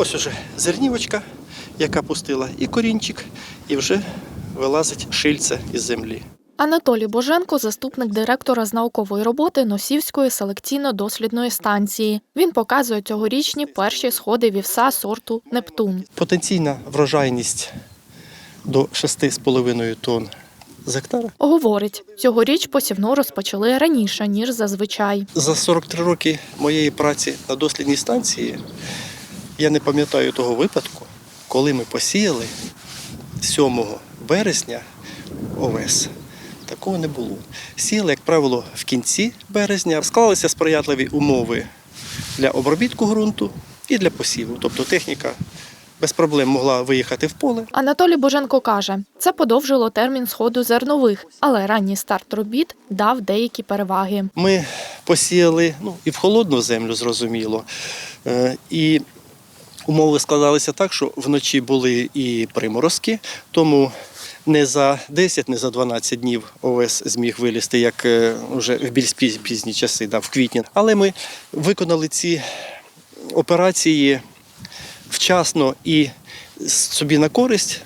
Ось уже зернівочка, яка пустила і корінчик, і вже вилазить шильце із землі. Анатолій Боженко, заступник директора з наукової роботи Носівської селекційно-дослідної станції. Він показує цьогорічні перші сходи вівса сорту Нептун. Потенційна врожайність до 6,5 тонн з гектара. Говорить, цьогоріч посівну розпочали раніше ніж зазвичай. За 43 роки моєї праці на дослідній станції я не пам'ятаю того випадку, коли ми посіяли 7 березня овес. Такого не було. Сіяли, як правило, в кінці березня. Склалися сприятливі умови для обробітку ґрунту і для посіву. Тобто техніка без проблем могла виїхати в поле. Анатолій Боженко каже, це подовжило термін сходу зернових, але ранній старт робіт дав деякі переваги. Ми посіяли ну, і в холодну землю, зрозуміло. Е, І умови складалися так, що вночі були і приморозки, тому не за 10, не за 12 днів ОВС зміг вилізти, як е, вже в більш піз- пізні часи, да, в квітні. Але ми виконали ці операції вчасно і собі на користь.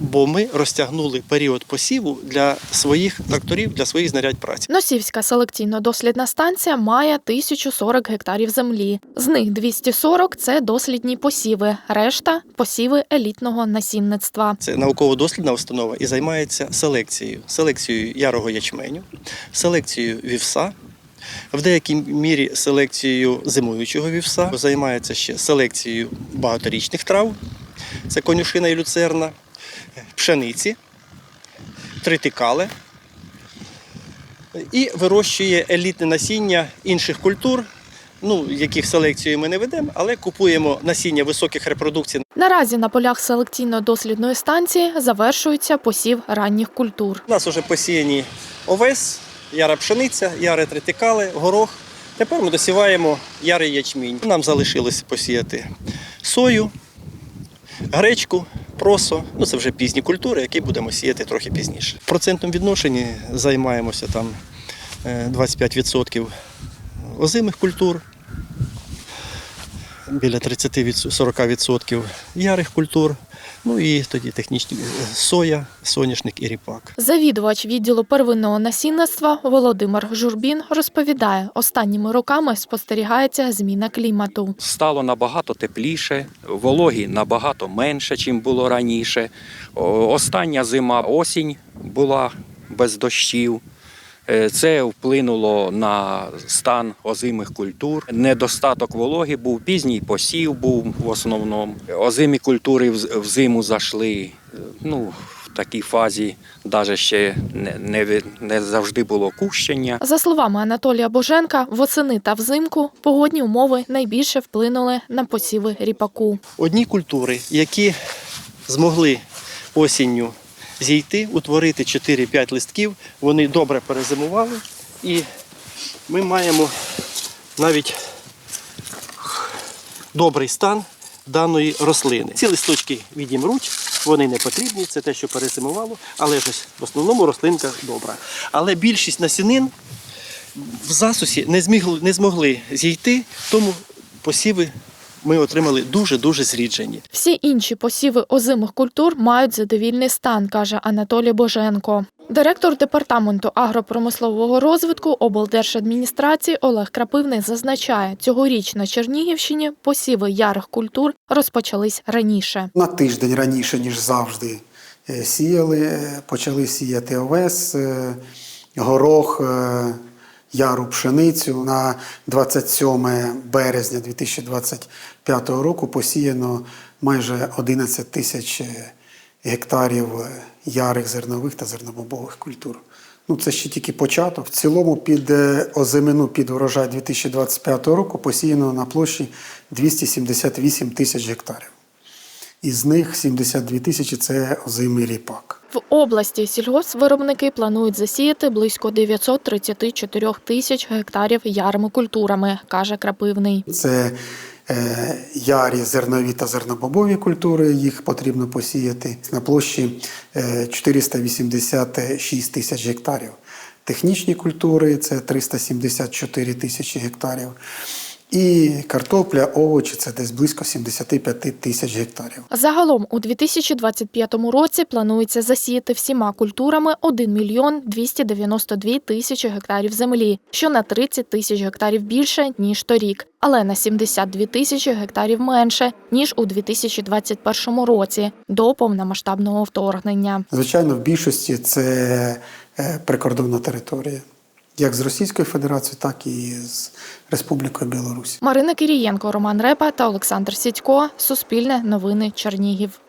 Бо ми розтягнули період посіву для своїх тракторів, для своїх знарядь праці. Носівська селекційно-дослідна станція має 1040 гектарів землі. З них 240 – це дослідні посіви, решта – посіви елітного насінництва. Це науково-дослідна установа і займається селекцією, селекцією ярого ячменю, селекцією вівса, в деякій мірі селекцією зимуючого вівса. Займається ще селекцією багаторічних трав, це конюшина і люцерна, пшениці, тритикале. І вирощує елітне насіння інших культур, ну, яких селекцію ми не ведемо, але купуємо насіння високих репродукцій Наразі на полях селекційно-дослідної станції завершується посів ранніх культур. У нас вже посіяні овес, яра пшениця, яри тритикали, горох. Тепер ми досіваємо ярий ячмінь. Нам залишилось посіяти сою, гречку, просо. Ну це вже пізні культури, які будемо сіяти трохи пізніше. В процентному відношенні займаємося там е, 25% озимих культур, біля 30-40% ярих культур. Ну і тоді технічні е, соя, соняшник і ріпак. Завідувач відділу первинного насінництва Володимир Журбін розповідає, останніми роками спостерігається зміна клімату. стало набагато тепліше, вологі набагато менше, ніж було раніше. Остання зима осінь була без дощів. Е, Це вплинуло на стан озимих культур. Недостаток вологи був, пізній посів був в основному. Озимі культури в зиму зайшли е, ну, в такій фазі, навіть ще не, не, не завжди було кущення. За словами Анатолія Боженка, восени та взимку погодні умови найбільше вплинули на посіви ріпаку. Одні культури, які змогли осінню зійти, утворити 4-5 листків, вони добре перезимували, і ми маємо навіть добрий стан даної рослини. Ці листочки відімруть, вони не потрібні, це те, що перезимувало, але ж в основному рослинка добра. Але більшість насінин в засусі не змогли, зійти, тому посіви ми отримали дуже-дуже зріджені. Всі інші посіви озимих культур мають задовільний стан, каже Анатолій Боженко. Директор департаменту агропромислового розвитку облдержадміністрації Олег Крапивний зазначає, цьогоріч на Чернігівщині посіви ярих культур розпочались раніше. на тиждень раніше, ніж завжди, е, сіяли, е, почали сіяти овес, е, горох, яру пшеницю. На 27 березня 2025 року посіяно майже 11 тисяч гектарів ярих зернових та зернобобових культур. Ну, це ще тільки початок. В цілому під е, озимину під урожай 2025 року посіяно на площі 278 тисяч гектарів. Із них 72 тисячі це озимий ріпак. В області сільгоспвиробники планують засіяти близько 934 тисяч гектарів ярими культурами, каже Крапивний. Це е, ярі зернові та зернобобові культури, їх потрібно посіяти на площі е, 486 тисяч гектарів. Технічні культури це 374 тисячі гектарів. І картопля, овочі це десь близько 75 тисяч гектарів. Загалом у 2025 році планується засіяти всіма культурами 1 мільйон 292 тисячі гектарів землі, що на 30 тисяч гектарів більше ніж торік, але на 72 тисячі гектарів менше ніж у 2021 році до повномасштабного вторгнення. Звичайно, в більшості це е, прикордонна територія, як з Російською Федерацією, так і з Республікою Білорусь. Марина Кирієнко, Роман Репа та Олександр Сідько. Суспільне новини Чернігів.